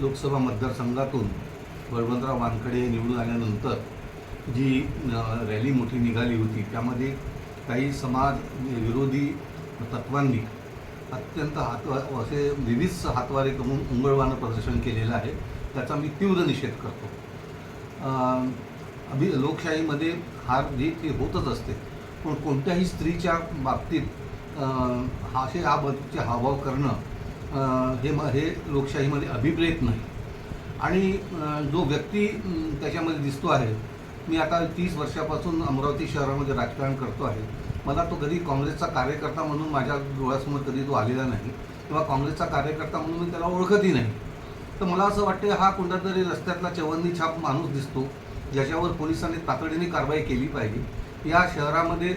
लोकसभा मतदारसंघातून बळवंतराव वानखडे निवडून आल्यानंतर जी रॅली मोठी निघाली होती त्यामध्ये काही समाज विरोधी तत्वांनी अत्यंत हात असे विविध हातवारे करून उंगळवानं प्रदर्शन केलेलं आहे. त्याचा मी तीव्र निषेध करतो. अभि लोकशाहीमध्ये हार जी ती होतच असते पण कोणत्याही स्त्रीच्या बाबतीत हा असे हा बदचे हावभाव करणं हे म हे लोकशाहीमध्ये अभिप्रेत नाही. आणि जो व्यक्ती त्याच्यामध्ये दिसतो आहे मी आता तीस वर्षापासून अमरावती शहरामध्ये राजकारण करतो आहे. मला तो कधी काँग्रेसचा कार्यकर्ता म्हणून माझ्या डोळ्यासमोर कधी तो आलेला नाही किंवा काँग्रेसचा कार्यकर्ता म्हणून मी त्याला ओळखतही नाही. तर मला असं वाटतं हा कोणतातरी रस्त्यातला चवंदी छाप माणूस दिसतो ज्याच्यावर पोलिसांनी तातडीने कारवाई केली पाहिजे. या शहरामध्ये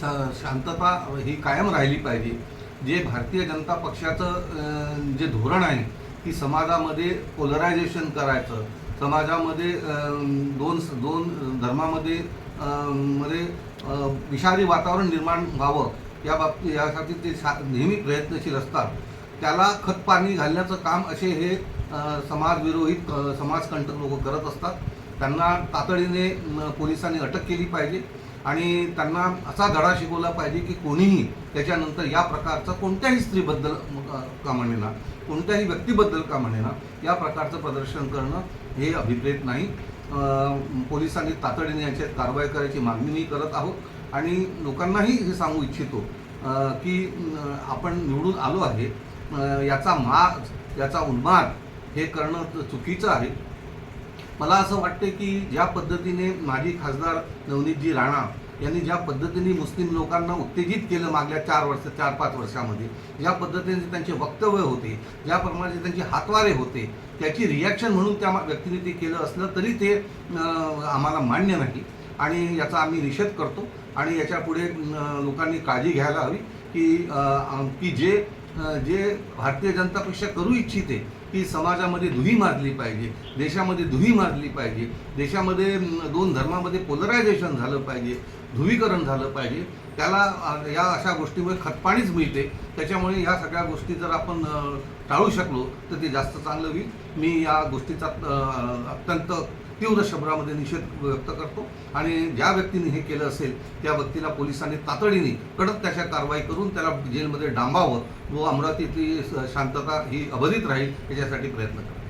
स- शांतता ही कायम राहिली पाहिजे. जे भारतीय जनता पक्षाचं जे धोरण आहे की समाजामध्ये पोलरायझेशन करायचं. समाजामध्ये दोन दोन धर्मामध्ये मध्ये विषारी वातावरण निर्माण व्हावं या बाबतीत यासाठी ते शा नेहमी प्रयत्नशील असतात. त्याला खतपाणी घालण्याचं काम असे हे समाजविरोहित समाजकंटक लोक करत असतात. त्यांना तातडीने पोलिसांनी अटक केली पाहिजे. आणि त्यांना असा धडा शिकवला पाहिजे की कोणीही त्याच्यानंतर या प्रकारचं कोणत्याही स्त्रीबद्दल का म्हणेना कोणत्याही व्यक्तीबद्दल का म्हणेना या प्रकारचं प्रदर्शन करणं हे अभिप्रेत नाही. पोलिसांनी तातडीने याच्यात कारवाई करायची मागणी मी करत आहोत आणि लोकांनाही हे सांगू इच्छितो की आपण निवडून आलो आहे याचा माज याचा उन्माद हे करणं चुकीचं आहे. मला असं वाटते की ज्या पद्धतीने माजी खासदार नवनीतजी राणा यांनी ज्या पद्धतीने मुस्लिम लोकांना उत्तेजित केलं मागल्या चार वर्ष चार पाच वर्षामध्ये ज्या पद्धतीने त्यांचे वक्तव्य होते ज्याप्रमाणे त्यांचे हातवारे होते त्याची रिॲक्शन म्हणून त्या व्यक्तीने ते केलं असलं तरी ते आम्हाला मान्य नाही. आणि याचा आम्ही निषेध करतो आणि याच्यापुढे लोकांनी काळजी घ्यायला हवी की की जे जे भारतीय जनता पक्ष करू इच्छिते की समाजामध्ये दुही माजली पाहिजे देशामध्ये दुही माजली पाहिजे देशामध्ये दोन धर्मामध्ये पोलरायझेशन झालं पाहिजे ध्रुवीकरण झालं पाहिजे त्याला या अशा गोष्टीमुळे खतपाणीच मिळते. त्याच्यामुळे ह्या सगळ्या गोष्टी जर आपण टाळू शकलो तर ते जास्त चांगलं होईल. मी या गोष्टीचा अत्यंत तीव्र शब्दामध्ये निषेध व्यक्त करतो. आणि ज्या व्यक्तीने हे केलं असेल त्या व्यक्तीला पोलिसांनी तातडीने कडक त्याच्या कारवाई करून त्याला जेलमध्ये डांबावं. व अमरावतीतली शांतता ही अबाधित राहील त्याच्यासाठी प्रयत्न करा.